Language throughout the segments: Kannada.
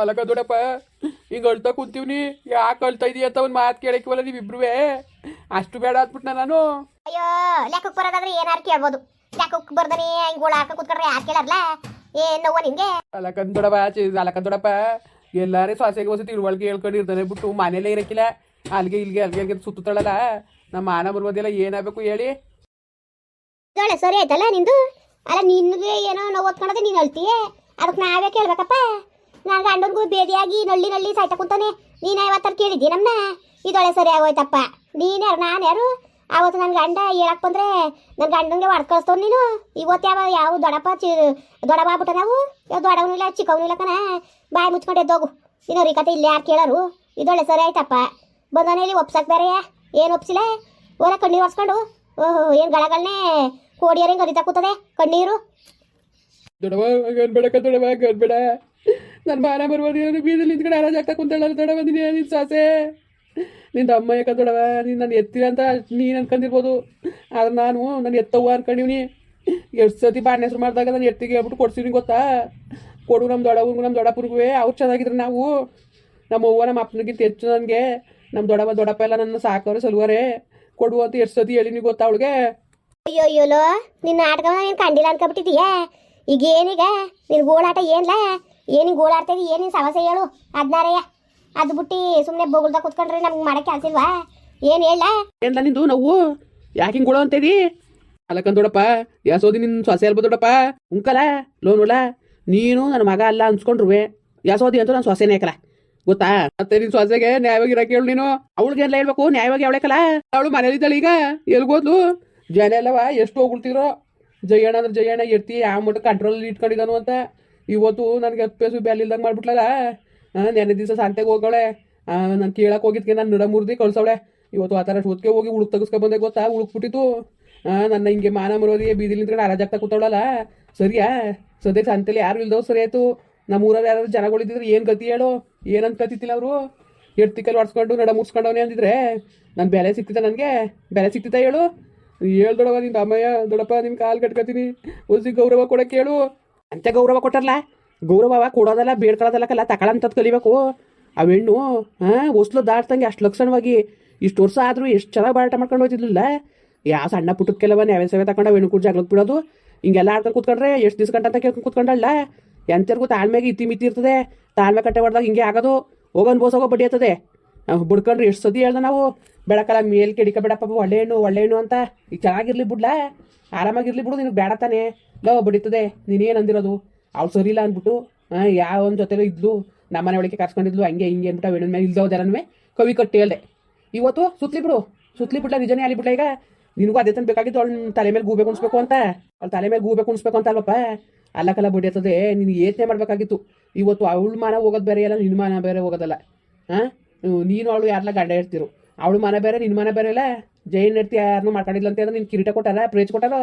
ಅಲಕ ದೊಡಪ್ಪ ಹಿಂಗೆ ಅಳ್ತಾ ಕುಂತೀವ್ನಿ ಯಾಕೆ ಅಳ್ತಾ ಇದೀಯ ಅಂತ ಒಂದು ಮಾತು ಕೇಳಕ್ಕಿವಲ್ಲ ನೀವಿಬ್ರುವೆ? ಅಷ್ಟು ಬೇಡ ಅಂದ್ಬಿಟ್ನ ನಾನು. ಅಯ್ಯೋ ಲೆಕ್ಕಕ್ಕೆ ಬರೋದಾದ್ರೆ ಏನಾರು ಕೇಳ್ಬೋದು. ಲೆಕ್ಕಕ್ಕೆ ಬರ್ದನಿ ಹಿಂಗ್ ಗೋಳ ಹಾಕ ಕುತ್ಕೊಂಡ್ರೆ ಯಾರು ಕೇಳಾರ್ಲ? ಏ ನಿಂಗೆ. ಅಲಕನ್ ದೊಡಪ್ಪ ಅಲಕನ್ ದೊಡಪ್ಪ ಎಲ್ಲಾರೇ ಸೊಸೆಗೆ ಹೊಸ ತಿಳುವಳಿಕೆ ಹೇಳ್ಕೊಂಡಿರ್ತಾನೆ ಬಿಟ್ಟು ಮನೇಲೇ ಇರಕ್ಕಿಲ್ಲ. ಅಲ್ಲಿಗೆ ಇಲ್ಲಿಗೆ ಅಲ್ಲಿಗೆ ಅಲ್ಲಿಗೆ ಸುತ್ತುತ್ತಾಳಲ್ಲ ನಮ್ಮ ಮಾನ ಬರುವುದಿಲ್ಲ ಏನಾಗಬೇಕು ಹೇಳಿ. ಸರಿ ಆಯ್ತಲ್ಲ ನಿಂದು? ಅಲ್ಲ ನಿನ್ಗೆ ಏನೋ ನೋವು ಓದ್ಕೊಂಡದೆ ನೀನು ಅಳ್ತೀಯ? ಅದಕ್ಕೆ ನಾವೇ ಕೇಳ್ಬೇಕಪ್ಪ. ನಾನು ಗಂಡನ್ಗೂ ಬೇದಿಯಾಗಿ ನಳ್ಳಿ ನಳ್ಳಿ ಸಾಯ್ತಾ ಕುಂತಾನೆ. ನೀನು ಯಾವತ್ತಾರು ಕೇಳಿದ್ದಿ ನಮ್ಮನ್ನ ಇದೊಳೆ ಸರಿ ಆಗೋಯ್ತಪ್ಪ. ನೀನ್ಯಾರು ನಾನು ಯಾರು? ಆವತ್ತು ನನ್ನ ಗಂಡ ಹೇಳಕ್ ಬಂದ್ರೆ ನನ್ನ ಗಂಡನ್ಗೆ ಹೊಡ್ ಕಳಿಸ್ತವ್ ನೀನು. ಇವತ್ತು ಯಾವ ಯಾವ ದೊಡಪ್ಪ ಚಿ ದೊಡ್ಡವ ಆಗ್ಬಿಟ್ಟ ನಾವು ಯಾವ ದೊಡ್ಡವನು ಇಲ್ಲ, ಚಿಕ್ಕವನು ಕಣ? ಬಾಯಿ ಮುಚ್ಕೊಂಡು ಎದ್ದೋಗು ಇನ್ನೊರಿ ಕತೆ ಇಲ್ಲಿ ಯಾರು ಕೇಳೋರು? ಇದೊಳೆ ಸರಿ ಆಯ್ತಪ್ಪ. ಬಂದನೇಲಿ ಒಪ್ಸಕ್ ಬೇರೆ ಏನು ಒಪ್ಸಿಲ್ಲ? ಓಲ ಕಣ್ಣೀರು ಒರ್ಸ್ಕೊಂಡು. ಓಹೋ, ಏನು ಗಳಗಳನ್ನೇ ಕೋಡಿಯರಿಂಗ್ ಕರಿತಾ ಕೂತದೆ? ಕಣ್ಣೀರು? ದೊಡವ ಗನ್ಬೇಡಕ್ಕ ದೊಡವ ಗನ್ಬೇಡ ನನ್ನ ಮಾನ ಬರುವುದಿಲ್ಲ ಬೀದಲ್ಲಿ ನಿಂತ್ಕೊಂಡು ಹರಾಜ್ ಆಗ್ತಾ ಕುಂತಾಳಲ್ಲ ದೊಡವ ನೀನು ನಿನ್ನ ಸಾಸೆ. ನಿನ್ನ ಅಮ್ಮ ಯಾಕ ದೊಡವ ನೀನು ನಾನು ಎತ್ತಿರ ಅಂತ ನೀನು ಅನ್ಕೊಂಡಿರ್ಬೋದು ಆದ್ರೆ ನಾನು ನಾನು ಎತ್ತವ್ವ ಅನ್ಕೊಂಡಿವ್ನಿ ಎಷ್ಟು ಸತಿ ಬಾಣ್ಯ ಹೆಸರು ಮಾಡಿದಾಗ ನಾನು ಎತ್ತಿಗೆ ಹೇಳ್ಬಿಟ್ಟು ಕೊಡ್ಸಿವ್ನಿ ಗೊತ್ತಾ? ಕೊಡು ನಮ್ಮ ದೊಡ್ಡವ್ರಿಗೂ ನಮ್ಮ ದೊಡ್ಡಪ್ಪರಿಗೂ ಅವ್ರು ಚೆನ್ನಾಗಿದ್ರು ನಾವು. ನಮ್ಮ ಅವ್ವ ನಮ್ಮ ಅಪ್ಪನಿಗಿಂತ ಹೆಚ್ಚು ನನಗೆ. ನಮ್ಮ ದೊಡ್ಡವ ದೊಡ್ಡಪ್ಪ ಎಲ್ಲ ನನ್ನ ಸಾಕವ್ರೆ, ಸಲುವರೆ. ಕೊಡು ಅಂತ ಎಷ್ಟು ಸತಿ ಹೇಳಿನಿ ಗೊತ್ತಾ ಅವಳಿಗೆ? ಅಯ್ಯೋ ಅಯ್ಯೋಲೋ ನಿನ್ನ ಆಟಗಳ ನೀನು ಕಂಡಿಲ್ಲ ಅನ್ಕೊಬಿಟ್ಟಿದೀಯ ಈಗ ಏನೀಗ ನಿನ್ನ ಗೋಳಾಟ ಏನ್ಲ? ಏನು ಗೋಳಾಡ್ತೀವಿ ಏನು ಸಮಸ್ಯೆ ಹೇಳು? ಅದ್ನಾರಯ್ಯ ಅದು ಬಿಟ್ಟು ಸುಮ್ಮನೆ ಬೊಗಳ್ದಾಗ ಕುತ್ಕೊಂಡ್ರೆ ನಮ್ಗೆ ಮಾಡಕ್ಕೆ ಕೆಲಸಿಲ್ವಾ ಏನು ಹೇಳ? ಏನ್ಲ ನಿಂದು ನಾವು? ಯಾಕೆ ಹಿಂಗೆ ಅಂತೇದಿ ಅಲ್ಲಕ್ಕಂದ್ ದೊಡಪ್ಪ ಯಾಸೋದಿ ನಿನ್ನ ಸೊಸೆ ಅಲ್ಬ ದೊಡಪ್ಪ ಉಂಕಲ ಲೋನುಲ ನೀನು ನನ್ನ ಮಗ ಅಲ್ಲ ಅನ್ಸ್ಕೊಂಡ್ರುವೆ. ಯಾಸೋದಿ ಅಂತ ನಾನು ಸೊಸೆನೇ ಹಾಕಲ್ಲ ಗೊತ್ತಾ? ಮತ್ತೆ ನಿನ್ ಸೊಸೆಗೆ ನ್ಯಾಯವಾಗಿ ಇರಕ್ಕೆ ಹೇಳು ನೀನು. ಅವಳಿಗೆ ಎಲ್ಲ ಹೇಳ್ಬೇಕು? ನ್ಯಾಯವಾಗಿ ಅವಳೇಕಲ್ಲ ಅವಳು ಮನೇಲಿದ್ದಾಳೆ ಈಗ. ಎಲ್ಗೋದ್ಲು? ಜನ ಎಲ್ಲವ ಎಷ್ಟು ಹೋಗ್ಬಿಡ್ತಿರೋ? ಜಯಣ್ಣ ಅಂದ್ರೆ ಜಯಣ್ಣ ಇರ್ತಿ ಆ ಮಟ್ಟ ಕಂಟ್ರೋಲ್ ಇಟ್ಕೊಂಡಿದ್ದಾನು ಅಂತ. ಇವತ್ತು ನನಗೆ ಹತ್ತು ಪೇಸು ಬ್ಯಾಲ್ ಇಲ್ದಂಗೆ ಮಾಡ್ಬಿಟ್ಲಲ್ಲ? ನೆನೆ ದಿವಸ ಸಂತೆಗೆ ಹೋಗೋಳೆ ನಾನು ಕೇಳಕ್ಕೆ ಹೋಗಿದ್ಕೆ ನಾನು ನಡ ಮುರ್ದಿ ಕಳ್ಸವಳೆ. ಇವತ್ತು ಆ ಥರ ಹೋಗಿ ಉಳುಕ್ ತೆಗಿಸ್ಕೊ ಬಂದೆ ಗೊತ್ತಾ? ಉಳುಕ್ಬಿಟ್ಟಿತ್ತು ನನ್ನ ಹಿಂಗೆ ಮಾನ ಮರೋದಿ ಬೀದಿಲಿ ನಿಂತ್ಕೊಂಡು ಅರಾಜಾಗ್ತಾ ಕೂತವಳಲ್ಲ? ಸರಿಯಾ? ಸದ್ಯಕ್ಕೆ ಸಂತೆಲಿ ಯಾರು ಇಲ್ದವ್ ಸರಿ ಆಯ್ತು. ನಮ್ಮ ಊರಲ್ಲಿ ಯಾರು ಜನಗಳಿದ್ರೆ ಏನು ಗತಿ ಹೇಳು? ಏನಂತ ಕತಿತಿಲ್ಲ ಅವರು? ಎಡ್ತಿಕಲ್ಲಿ ಹೊಡ್ಸ್ಕೊಂಡು ನಡ ಮುಡ್ಸ್ಕೊಂಡವನೇ ಅಂದಿದ್ರೆ? ನನ್ನ ಬೆಲೆ ಸಿಕ್ತಿತ್ತ ನನಗೆ? ಬೆಲೆ ಸಿಕ್ತಿತ್ತ ಹೇಳು? ಹೇಳ್ದೊಡವ ದೊಡವ ನಿಂದ ಅಮ್ಮಯ್ಯ ದೊಡಪ್ಪ ನಿಮ್ಮ ಕಾಲು ಕಟ್ಕತೀನಿ. ಒಸಿ ಗೌರವ ಕೊಡಕ್ಕೆ ಹೇಳು ಅಂತ ಗೌರವ ಕೊಟ್ಟಾರಲ್ಲ ಗೌರವ ಕೊಡೋದಲ್ಲ ಬೇಡ್ಕೊಳ್ಳೋದಲ್ಲಕ್ಕಲ್ಲ ತಗೊಳಂತದ್ ಕಲಿಬೇಕು. ಆ ಹೆಣ್ಣು ಹಾಂ ಹೊಸ್ಲು ದಾಟ್ತಂಗೆ ಅಷ್ಟು ಲಕ್ಷಣವಾಗಿ ಇಷ್ಟು ವರ್ಷ ಆದರೂ ಎಷ್ಟು ಚೆನ್ನಾಗಿ ಬಾರಾಟ ಮಾಡ್ಕೊಂಡು ಹೋಗ್ತಿದ್ಲಿಲ್ಲ ಯಾವ ಸಣ್ಣ ಪುಟ್ಟದ ಕೆಲವ ಯಾವ ಸೇವೆ ತಗೊಂಡು ಹೆಣ್ಣು ಕೂಡ ಜಾಗ್ಲಕ್ಕೆ ಬಿಡೋದು. ಹಿಂಗೆಲ್ಲ ಆಡ್ಕೊಂಡು ಕೂತ್ಕೊಂಡ್ರೆ ಎಷ್ಟು ದಿವ್ಸ ಗಂಟೆ ಅಂತ ಕೇಳ್ಕೊಂಡು ಕೂತ್ಕೊಂಡಲ್ಲ. ಎಂತರ್ಗೂ ತಾಳ್ಮೆಗೆ ಇತಿ ಮಿತಿ ಇರ್ತದೆ. ತಾಳ್ಮೆ ಕಟ್ಟೆ ಹೊಡೆದಾಗ ಹಿಂಗೆ ಆಗೋದು. ಹೋಗೋನ್ ಬೋಸೋಗೋ ಬಡ್ಡಿ ನಾವು ಬಿಡ್ಕೊಂಡ್ರೆ ಎಷ್ಟು ಸತಿ ಹೇಳ್ದೆ ನಾವು ಬೆಳಕಲ್ಲ ಮೇಲ್ ಕೆಡಿಕ ಬೇಡಪ್ಪ ಒಳ್ಳೆ ಹೆಣ್ಣು ಒಳ್ಳೆ ಹೆಣ್ಣು ಅಂತ. ಈಗ ಚೆನ್ನಾಗಿರ್ಲಿ ಬಿಡ್ಲಾ? ಆರಾಮಾಗಿರ್ಲಿ ಬಿಡು, ನಿನಗೆ ಬೇಡ ತಾನೆ. ಲೋ, ಬಡಿತದೆ, ನೀನೇನು ಅಂದಿರೋದು? ಅವ್ಳು ಸರಿ ಇಲ್ಲ ಅಂದ್ಬಿಟ್ಟು ಯಾವೊಂದು ಜೊತೆಲೂ ಇದ್ಲು ನಮ್ಮನೆ ಒಳಗೆ ಕರ್ಸ್ಕೊಂಡಿದ್ಲು, ಹಂಗೆ ಹಿಂಗೆ ಅಂದ್ಬಿಟ್ಟು ಹೆಣ್ಣಿನ ಮೇಲೆ ಇಲ್ದೋದರನ್ವೇ ಕವಿ ಕಟ್ಟಿ ಹೇಳ್ದೆ. ಇವತ್ತು ಸುತ್ತಲಿ ಬಿಡು ಸುತ್ತಲಿ ಬಿಡ್ಲ, ನಿಜನೇ ಅಲ್ಲಿ ಬಿಡ್ಲ ಈಗ? ನಿನಗೂ ಅದೇ ತನ ಬೇಕಾಗಿತ್ತು ಅವ್ಳು ತಲೆ ಮೇಲೆ ಗೂಬೆ ಕುಣಿಸ್ಬೇಕು ಅಂತ. ಅವ್ಳ ತಲೆ ಮೇಲೆ ಗೂಬೆ ಕುಣಿಸ್ಬೇಕು ಅಂತ ಅಲ್ವಪ್ಪ? ಅಲ್ಲಕಲ್ಲ ಬಡಿಯತ್ತದೆ ನೀನು ಯೋಚನೆ ಮಾಡಬೇಕಾಗಿತ್ತು. ಇವತ್ತು ಅವಳ ಮಾನ ಹೋಗೋದು ಬೇರೆ ಅಲ್ಲ ನಿನ್ನ ಮಾನ ಬೇರೆ ಹೋಗೋದಲ್ಲ. ಹಾಂ ನೀನು ಅವಳು ಯಾರ್ಲ ಗಂಡ ಇರ್ತಿರು. ಅವಳು ಮನೆ ಬೇರೆ ನಿನ್ನ ಮನೆ ಬೇರೆ ಇಲ್ಲ ಜೈನ್ ಇರ್ತಿ ಯಾರನ್ನೂ ಮಾಡ್ಕೊಂಡಿಲ್ಲ ಅಂತ ನಿನ್ನ ಕಿರೀಟ ಕೊಟ್ಟಾರ ಪ್ರೇಜ್ ಕೊಟ್ಟಾರ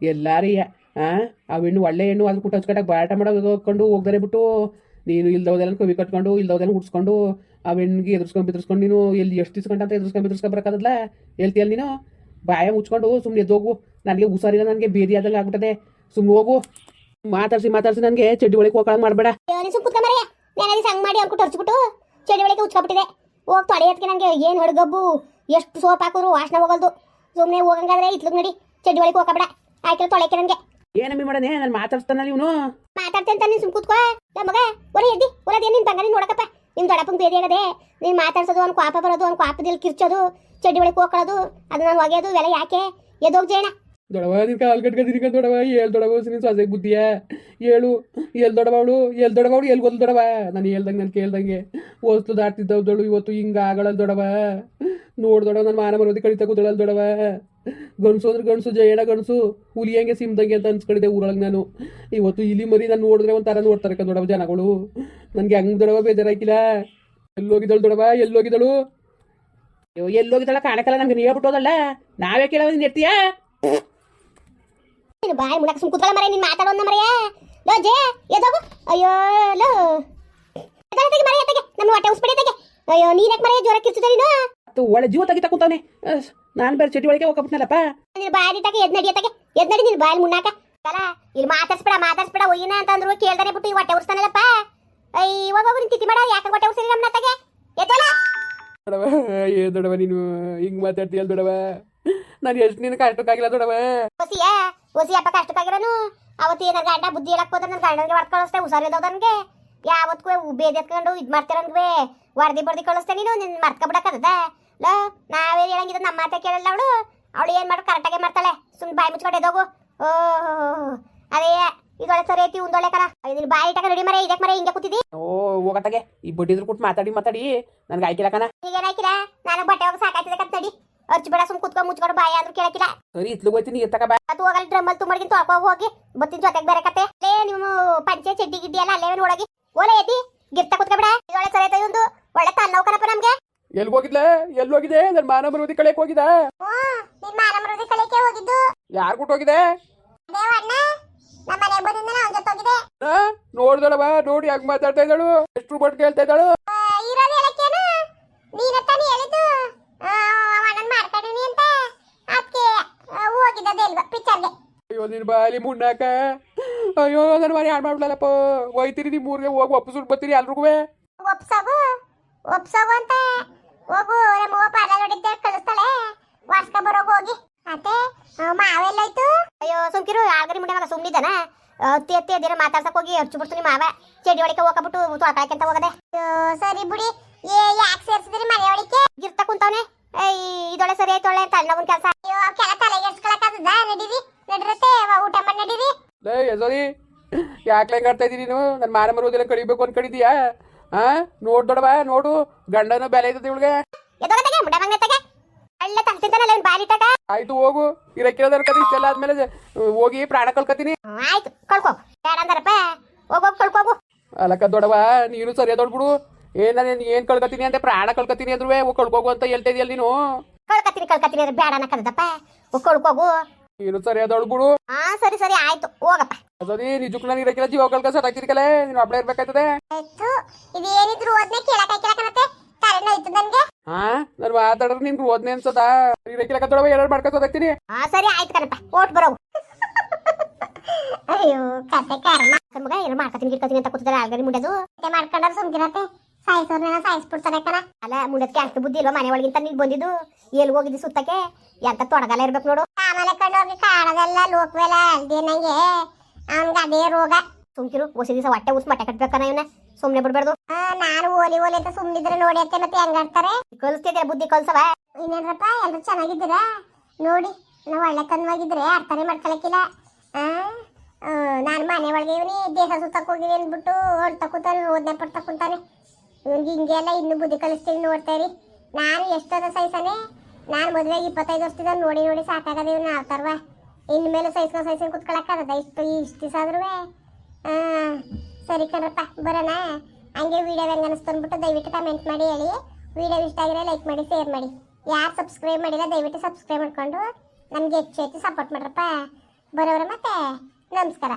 ಎಲ್ಲಾರೀ ಆ ಹೆಣ್ಣು ಒಳ್ಳೆ ಹೆಣ್ಣು ಅದು ಕುಟ್ಟ ಹಚ್ಕಟ್ಟಾಗ ಬಾಟ ಹೋಗ್ಕೊಂಡು ಹೋಗ್ದಾರೆ ಬಿಟ್ಟು, ನೀನು ಇಲ್ದೋದೆಲ್ಲ ಕವಿ ಕಟ್ಕೊಂಡು, ಇಲ್ದೋದೆಲ್ಲ ಹುಡ್ಸ್ಕೊಂಡು ಆ ಹೆಣ್ಣಿಗೆ ಎದುರ್ಸ್ಕೊಂಡು ಬಿದ್ರಿಸ್ಕೊಂಡು ನೀನು ಎಲ್ಲಿ ಎಷ್ಟು ದಿವ್ಸಕಂಟ ಅಂತ ಎದುರ್ಸ್ಕೊಂಡು ಬಿದ್ರಿಸ್ಕೊಂಡು ಬರಕಾದಲ್ಲ ಹೇಳ್ತೀಯಲ್ಲ ನೀನು? ಬಾಯ ಮುಚ್ಕೊಂಡು ಸುಮ್ಮನೆ ಎದ್ದೋಗು ನನಗೆ ಹುಷಾರಿಲ್ಲ, ನನಗೆ ಬೇದಿ ಆದಂಗೆ ಆಗ್ಬಿಟ್ಟದೆ. ಸುಮ್ಮನೆ ಹೋಗು. ಮಾತಾಡ್ಸಿ ಮಾತಾಡ್ಸಿ ನನಗೆ ಚಡ್ಡಿ ಒಳಗೆ ಹೋಗಕ್ಕೆ ಮಾಡಬೇಡ. ನೀನು ನಾನು ಮಾಡಿ ಹರ್ಚ್ಬಿಟ್ಟು ಚಳಿ ಒಳಗೆ ಉಚ್ಕೊಬಿಟ್ಟಿದೆ. ಹೋಗ್ತು ತೊಳೆಯೋದಕ್ಕೆ ನನಗೆ ಏನು ಹಡ್ಗಬ್ಬು ಎಷ್ಟು ಸೋಪ್ ಹಾಕಿದ್ರು ವಾಸನೆ ಹೋಗಲ್ದು. ಸುಮ್ಮನೆ ಹೋಗಂಗಾದ್ರೆ ಇತ್ಲಗ್ ನೋಡಿ ಚಡ್ಡಿ ಒಳಗೆ ಹೋಗಬೇಡ. ಆಯ್ತಲ್ಲ ತೊಳೆಕೆ ನನಗೆ ಏನಮ್ಮಿ ಮಾಡನೆ ನಾನು ಮಾತಾಡ್ತಾನಲ್ಲ ಇವನು? ಮಾತಾಡ್ತೆ ಅಂತ ನೀನು ಸುಮ್ ಕೂತ್ಕೋ. ಮಗ ಒರೆ ಎದ್ದಿ ಒರದೇನು ನಿನ್ ಬಂಗಾರಿ ನೋಡಕಪ್ಪ. ನಿಮ್ ದೊಡ್ಡಪ್ಪನ ಬೇರೆ ಆಗದೆ ನೀನ್ ಮಾತಾಡ್ಸೋದು ಅವ್ನು ಕ್ವಾಪ ಬರೋದು ಅವ್ನು ಕ್ವಾಪದಲ್ಲಿ ಕಿರ್ಚೋದು ಚಡ್ಡಿ ಒಳಗೆ ಹೋಗ್ಕೊಳ್ಳೋದು ಅದು ನಾನು ಒಗೆಯೋದು ಇವೆಲ್ಲ ಯಾಕೆ? ಎದೋಗ್ ಜೇಣ ದೊಡವ ನಿನ್ ಕಾಲ್ ಕಣ್ ದೊಡವ ಏಳು ದೊಡವ ನಿನ್ ಸೊಸೆಗೆ ಬುದ್ಧಿಯ ಏಳು ಎಲ್ ದೊಡವಳು ಎಲ್ಲಿ ಎಲ್ ಎಲ್ಲಿ ಅವಳು ಎಲ್ ಗೊತ್ತು ದೊಡವ ನಾನು ಹೇಳ್ದಂಗೆ ನಾನು ಕೇಳ್ದಂಗೆ. ಓಸ್ತು ದಾಟ್ತಿದ್ದವು ದೊಳು ಇವತ್ತು ಹಿಂಗೆ ಆಗಳಲ್ ದೊಡವ ನೋಡ್ ದೊಡವ ನಾನು ಮಾನ ಮರೋದಿ ಕಡಿತ ಕೂದಳಲ್ ದೊಡವ ಗಣಸು ಅಂದ್ರೆ ಗಣಸು ಜಯಣ ಗಣಸು ಹುಲಿ ಹಂಗೆ ಸಿಮ್ದಂಗೆ ಅಂತ ಅನ್ಸ್ಕೊಂಡಿದ್ದೆ ಊರೊಳಗೆ ನಾನು. ಇವತ್ತು ಇಲಿ ಮರಿ ನಾನು ನೋಡಿದ್ರೆ ಒಂಥರ ನೋಡ್ತಾರೆ ಕಣ್ ದೊಡವ ಜನಗಳು. ನನಗೆ ಹಂಗ್ ದೊಡವ ಬೇಜಾರಾಕಿಲ್ಲ ಎಲ್ಲೋಗಿದ್ದಳು ದೊಡವ ಎಲ್ಲೋಗಿದ್ದಳು? ಎಲ್ಲೋಗಿದ್ದಳ ಕಾಣಕಲ್ಲ, ನಮ್ಗೆ ಬಿಟ್ಟೋದಲ್ಲ. ನಾವೇ ಕೇಳೋದು, ನೀನ್ ಎತ್ತೀಯಾ ನೀನು ಬಾಯಿ ಮುಡಕ್ಕೆ ಸುಮ್ ಕುತ್ಕೊಳ್ಳ ಮರೆ ನೀನು ಮಾತಾಡೋನ್ನ ಮರೆಯ? ಲೋ ಜೇ ಎದೋಗು ಅಯ್ಯೋ ಲೋ. ಎದಳ ತೆಗಿ ಮರೆ ತೆಗೆ ನಮ್ಮ ಹೊಟ್ಟೆ ಉಸ್ಬಿಡಿ ತೆಗೆ ಅಯ್ಯೋ ನೀನ್ ಯಾಕೆ ಮರೆಯ ಜೋರ ಕಿರ್ಚಿದ ನೀನು? ಮತ್ತು ಒಳ್ಳೆ ಜೀವ ತೆಗಿತಾ ಕೂತಾನೆ. ನಾನು ಬೇರೆ ಚಟಿ ಒಳಗೆ ಹೋಗ್ಬಿಟ್ನಲ್ಲಪ್ಪ. ನೀನು ಬಾಯಿ ತಗೆ ಎದ್ ನಡಿ ತಗೆ ಎದ್ ನಡಿ ನೀನು ಬಾಯಲ್ಲಿ ಮುನ್ನಾಕ ಅಲ್ಲ ಇಲ್ಲಿ ಮಾತಾಡ್ಸ್ಬೇಡ ಮಾತಾಡ್ಸ್ಬೇಡ ಒಯ್ಯನ ಅಂತಂದ್ರು ಕೇಳ್ದಾರೆ ಬಿಟ್ಟು ಈ ಹೊಟ್ಟೆ ಉರ್ಸ್ತಾನಲ್ಲಪ್ಪ. ಅಯ್ಯೋ ಇವಾಗ ಹೋಗು ನಿನ್ ತಿಥಿ ಮಾಡ ಯಾಕೆ ಹೊಟ್ಟೆ ಉಸಿರಿ ನಮ್ಮ ನತ್ತಗೆ ಎದ್ದಲ್ಲ ದೊಡವ ಏ ದೊಡವ ನೀನು ಹಿಂಗ್ ಮಾತಾಡ್ತೀಯಲ್ಲ ದೊಡವ ನಾನು ಎಷ್ಟು ನಿನ್ನ ಕಷ್ಟಕ್ಕಾಗಿಲ್ಲ ದೊಡವ ಹೊಸಿಯಾ ಒಸಿ ಅಪ್ಪ ಕಷ್ಟಕ್ಕಾಗಿರೋನು. ಅವತ್ತು ಏನಾರ ಗಂಡ ಬುದ್ಧಿ ಹೇಳಕ್ ಹೋದ್ರೆ ನನ್ನ ಗಂಡನಿಗೆ ಹೊಡ್ ಕಳಿಸ್ತೆ ಹುಷಾರಿದ್ದವನ್ಗೆ ಯಾವತ್ಗೂ ಬೇದಿ ಎತ್ಕೊಂಡು ಇದು ಮಾಡ್ತಿರಂಗ್ವೆ ವರದಿ ಬರ್ದಿ ಕಳಿಸ್ತೆ ನೀನು ನಿನ್ ಮರ್ಕೊಬಿಡಕ್ಕದ ಲೋ ನಾವೇ ಹೇಳಂಗಿದ್ರೆ ನಮ್ಮ ಮಾತೆ ಕೇಳಲ್ಲ ಅವಳು. ಅವಳು ಏನ್ ಮಾಡು ಕರೆಕ್ಟಾಗೆ ಮಾಡ್ತಾಳೆ. ಸುಮ್ಮನೆ ಬಾಯಿ ಮುಚ್ಕೊಂಡು ಹೋಗು ಓಹೋ ಅದೇ ಇದೊಳೆ ಸರಿ ಐತಿ ಉಂದೊಳೆ ಕರ ಇದನ್ನ ಬಾಯಿ ಇಟ್ಟಾಗ ರೆಡಿ ಮರೆ ಇದಕ್ಕೆ ಮರೆ ಹಿಂಗೆ ಕೂತಿದ್ದಿ ಓ ಹೋಗತ್ತಾಗೆ. ಈ ಬಡ್ಡಿದ್ರು ಕೊಟ್ಟು ಮಾತಾಡಿ ಮಾತಾಡಿ. ನನ್ಗೆ ಆಯ್ಕಿಲ್ಲ ಕಣ. ಈಗೇನಾಯ್ಕಿಲ್ಲ ನಾನು ಬಟ್ಟೆ ಹೋಗಿ ಸಾಕಾಯ್ತದೆ ಕತ್ ನಡಿ ಅರ್ಚಿ ಬೇಡ ಸುಮ್ ಕುತ್ಕೊಂಡ್ ಮುಚ್ಕೊಂಡು ಬಾಯ ಅಂದ್ರೆ ಕೇಳಕಿಲ್ಲ ಸರಿ ಇತ್ಲು ಹೋಯ್ತೀನಿ ಎತ್ತಕ ಬಾ. ಅದು ಹೋಗಲ್ಲ ಡ್ರಮ್ಮಲ್ಲಿ ತುಂಬಡ್ಗಿಂತ ತೊಳ್ಕೊ ಹೋಗಿ ಬತ್ತಿನ ಜೊತೆಗೆ ಬೇರೆ ಕತೆ. ಲೇ ನಿಮ್ಮ ಪಂಚೆ ಚಡ್ಡಿ ಗಿಡ್ಡಿ ಎಲ್ಲ ಅಲ್ಲೇ ನೋಡಗಿ ಓಲೆ ಐತಿ ಗಿರ್ತ ಕುತ್ಕೊಬಿಡ ಇದೊಳೆ ಸರಿ ಐತೆ ಒಂದು ಒಳ್ಳೆ ತನ್ನವ್ ಕಣಪ್ಪ ನಮ್ಗೆ. ಎಲ್ಲಿ ಹೋಗಿದ್ಲೆ? ಎಲ್ಲಿ ಹೋಗಿದೆ? ನನ್ನ ಮಾನ ಮರುದಿ ಕಳೆಯಕ್ ಹೋಗಿದ ನಿಮ್ಮ ಮಾನಮೃದಿ ಕಳಿಕೆ ಹೋಗಿದ್ದು. ಯಾರು ಕೊಟ್ಟು ಹೋಗಿದೆ? ದೇವಣ್ಣ ನಮ್ಮ ಮನೆ ಬಂದಿಂದ ಅವನ ಜೊತೆ ಹೋಗಿದೆ? ನೋಡ್ದಳವ ನೋಡಿ ಹಂಗ್ ಮಾತಾಡ್ತಾ ಇದ್ದಾಳು? ಎಷ್ಟು ಬಟ್ ಕೇಳ್ತಾ ಇದ್ದಾಳು? ಇರೋದು ಹೇಳಕ್ಕೇನು? ನೀನ ತಾನೇ ಹೇಳಿದ್ದು? ಅವನನ್ನ ಮಾಡ್ಕೊಂಡಿನಿ ಅಂತ ಅದಕ್ಕೆ ಹೋಗಿದ್ದದೆ ಇಲ್ವಾ ಪಿಕ್ಚರ್ಗೆ ಅಯ್ಯೋ ನಿನ್ ಬಾಲಿ ಮುನ್ನಾಕ ಅಯ್ಯೋ ನನ್ನ ಮನೆ ಹಾಳು ಮಾಡ್ಬಿಡಲ್ಲಪ್ಪ ಹೋಯ್ತೀರಿ ನಿಮ್ಮ ಊರಿಗೆ ಹೋಗಿ ಒಪ್ಪಿಸ್ಬಿಟ್ಟು ಬರ್ತೀರಿ ಎಲ್ರಿಗೂ ಒಪ್ಸೋಗು ಒಪ್ಸೋಗು ಅಂತ ಹೋಗು ನಮ್ಮ ಪಾರ್ಲ ನೋಡಿದ್ದೆ ಕಳಿಸ್ತಾಳೆ ವಾರ್ಸ್ಕ ಬರೋಗು ಹೋಗಿ ಅತ್ತೆ ಮಾವೆಲ್ಲಾಯ್ತು ಅಯ್ಯೋ ಸುಮ್ಕಿರು ಆಲ್ಗರಿ ಮುಂಡೆ ಮಗ ಸುಮ್ನಿದ್ದಾನ ಅತ್ತಿ ಅತ್ತಿ ಅದೇನೋ ಮಾತಾಡ್ಸಕ್ ಹೋಗಿ ಅರ್ಚು ಬಿಡ್ತು ನಿಮ್ಮ ಮಾವ ಚೆಡಿ ಒಳಗೆ ಹೋಗ್ಬಿಟ್ಟು ತೊಳ್ಕೊಳಕ್ಕೆ ಅಂತ ಹೋಗದೆ ಸರಿ ಬಿಡಿ ಏ ಯಾಕೆ ಸೇರ್ಸಿದ್ರಿ ಮನೆ ಒಳಗೆ ಗಿರ್ತ ಕುಂತವನೆ. ಇದೊಳೆ ಸರಿ ಆಯ್ತೊಳ್ಳೆ ಅಂತ ಅಣ್ಣವನ್ ಕೆಲಸ. ಅಯ್ಯೋ ಕೆಲ ತಲೆಗೆಡ್ಸ್ಕೊಳಕ್ಕಾಗದ ನಡೀರಿ. ನಡಿರತ್ತೆ ಊಟ ಮಾಡಿ ನಡೀರಿ. ಲೇ ಯಜೋರಿ ಯಾಕೆ ಹೆಂಗ್ ಆಡ್ತಾ ಇದೀನಿ ನೀನು ನನ್ನ ಮಾನ ಬರುವುದೆಲ್ಲ ಕಡಿಬೇಕು ಅನ್ಕೊಂಡಿದ್ಯಾ ಹಾ ನೋಡ್ ದೊಡವ ನೋಡು. ಗಂಡನ ಬೆಲೆ ಇದ್ದದ ಇವಳಿಗೆ. ಎದೋಗತೆಗೆ ಮುಡ ಮಂಗತೆಗೆ ಅಳ್ಳೆ ತಗ್ತಿದ್ದಾನಲ್ಲ ಇವ್ನು ಬಾರಿ ಇಟ್ಟಾಗ ಆಯ್ತು ಹೋಗು. ಇರಕ್ಕಿರೋದ್ ಅನ್ಕತಿ ಇಷ್ಟೆಲ್ಲ ಆದ್ಮೇಲೆ ಹೋಗಿ ಪ್ರಾಣ ಕಳ್ಕತೀನಿ. ಆಯ್ತು ಕಳ್ಕೊ. ಬೇಡ ಅಂದಾರಪ್ಪ. ಹೋಗೋಗಿ ಕಳ್ಕೋಗು ಅಲ್ಲಕ್ಕ ದೊಡವ ನೀನು ಸರಿಯಾದ ದೊಡ್ಬಿಡು ಏನ ಏನ್ ಕಳ್ಕತೀನಿ ಅಂತ ಪ್ರಾಣ ಕಳ್ಕತೀನಿ ಅಂದ್ರೂ ಹೋಗಿ ಕಳ್ಕೋಗು ಅಂತ ಹೇಳ್ತಾ ಇದೆಯಲ್ಲ ನೀನು? ಕಳ್ಕತ್ತೀನಿ ಕಳ್ಕತ್ತೀನಿ ಅಂದ್ರೆ ಬೇಡ ಅನ್ನಕದಪ್ಪ ಹೋಗ್ ಕಳ್ಕೋಗು. ನೀನು ಸರಿಯಾದ ಬಿಡು ಹಾ ಸರಿ ಸರಿ ಆಯ್ತು ಹೋಗಪ್ಪ. ಅದೋದಿ ನಿಜಕ್ಕೂ ನಾನು ಇರಕ್ಕಿಲ್ಲ ಜೀವ ಕಳ್ಕ ಸಟಾಕ್ತಿರ್ಕಲೆ ನೀನು ಅಪ್ಲೈ ಇರ್ಬೇಕಾಯ್ತದೆ? ಆಯ್ತು ಇದೇನಿದ್ರು ಓದ್ನೆ ಕೇಳಕ ಕೇಳಕನತ್ತೆ ತಲೆ ಇತ್ತು ನನ್ಗೆ? ಹಾ ನಾನು ಮಾತಾಡ್ರೆ ನಿನ್ಗೆ ಓದ್ನೆ ಅನ್ಸದ? ಇರಕ್ಕಿಲ್ಲ ದೊಡವ ಏನಾರು ಮಾಡ್ಕೊತೋದಾಗ್ತೀನಿ ಹಾ ಸರಿ ಆಯ್ತು ಕಣಪ್ಪ ಓಟ್ ಬರೋವು ಅಯ್ಯೋ ಕತೆ ಕರ್ಮ. ಮಗ ಏನು ಮಾಡ್ಕೊತೀನಿ ಗಿಡ್ಕೊತೀನಿ ಅಂತ ಕೂತಿದ್ದಾರೆ ಆಲ್ಗರಿ ಮುಂಡದು ಮಾಡ್ಕೊಂಡ್ರೆ ಸುಮ್ಕಿರತ್ತೆ ಸಾಯಿಸೋರ್ನ ಸಾಯಿಸ್ಬಿಡ್ತಾರೆ ಕಣ. ಅಲ್ಲ ಮುಂಡಕ್ಕೆ ಅಷ್ಟು ಬುದ್ಧಿ ಇಲ್ವಾ ಮನೆ ಒಳಗಿಂತ ನೀನ್ ಬಂದಿದ್ದು? ಎಲ್ಲಿ ಹೋಗಿದ್ದು ಸುತ್ತಕ್ಕೆ? ಎಂತ ತೊಡಗಲ್ಲ ಇರ್ಬೇಕು ನೋಡು. ಆಮೇಲೆ ಕಂಡೋಗಿ ಕಾಣದಲ್ಲ ಲೋಕವೆಲ್ಲ ಅಲ್ದೇ ನಂಗೆ. ಅವನ್ಗೆ ಅದೇ ರೋಗ. ಸುಮ್ಕಿರು ಹೊಸ ದಿವಸ ಹೊಟ್ಟೆ ಉಸ್ ಮಟ್ಟೆ ಕಟ್ಬೇಕನ ಇವನ. ಸುಮ್ನೆ ಬಿಡ್ಬಾರ್ದು. ನಾನು ಓಲಿ ಓಲಿ ಅಂತ ಸುಮ್ನಿದ್ರೆ ನೋಡಿ ಅತ್ತೆ ಮತ್ತೆ ಹೆಂಗಾಡ್ತಾರೆ ಕಲಿಸ್ತಿದ್ದೀರ ಬುದ್ಧಿ ಕಲ್ಸವ? ಇನ್ನೇನ್ರಪ್ಪ ಎಲ್ರು ಚೆನ್ನಾಗಿದ್ದೀರ? ನೋಡಿ ನಾವು ಒಳ್ಳೆತನವಾಗಿದ್ರೆ ಅರ್ಥನೇ ಮಾಡ್ಕೊಳಕಿಲ್ಲ ಆ ನಾನು ಮನೆ ಒಳಗೆ ಇವನಿ ದೇಹ ಸುತ್ತಕ್ಕೆ ಹೋಗಿವಿ ಅಂದ್ಬಿಟ್ಟು ಹೊಡ್ತಾ ಕೂತಾನೆ ಓದ್ನೆ ಪಡ್ತಾ ಕೂತಾನೆ. ಇವ್ನಿಗೆ ಹಿಂಗೆಲ್ಲ ಇನ್ನು ಬುದ್ಧಿ ಕಲಿಸ್ತೀನಿ ನೋಡ್ತಾ ಇರಿ. ನಾನು ಎಷ್ಟದ ಸಹಿಸನೆ ನಾನು ಮದುವೆಗೆ ಇಪ್ಪತ್ತೈದು ವರ್ಷದಿಂದ ನೋಡಿ ನೋಡಿ ಸಾಕಾಗದ ಇವ್ನ ಇನ್ನು ಮೇಲೆ ಸಹಿಸ್ಕೊಂಡು ಸಹಿಸ್ಕೊಂಡು ಕುತ್ಕೊಳಕ್ಕಾಗದ ಇಷ್ಟು ಇಷ್ಟು ದಿವಸ ಆದ್ರೂ ಸರಿ ಕಣಪ್ಪ, ಬರೋಣ. ಹಂಗೆ ವೀಡಿಯೋ ಹೆಂಗೆ ಅನಿಸ್ತು ಅಂದ್ಬಿಟ್ಟು ದಯವಿಟ್ಟು ಕಮೆಂಟ್ ಮಾಡಿ, ಹೇಳಿ. ವೀಡಿಯೋ ಇಷ್ಟ ಆಗಿದ್ರೆ ಲೈಕ್ ಮಾಡಿ ಶೇರ್ ಮಾಡಿ. ಯಾರು ಸಬ್ಸ್ಕ್ರೈಬ್ ಮಾಡಿಲ್ಲ, ದಯವಿಟ್ಟು ಸಬ್ಸ್ಕ್ರೈಬ್ ಮಾಡ್ಕೊಂಡು ನಮಗೆ ಹೆಚ್ಚು ಹೆಚ್ಚು ಸಪೋರ್ಟ್ ಮಾಡ್ರಪ್ಪ. ಬರೋರು ಮತ್ತೆ, ನಮಸ್ಕಾರ.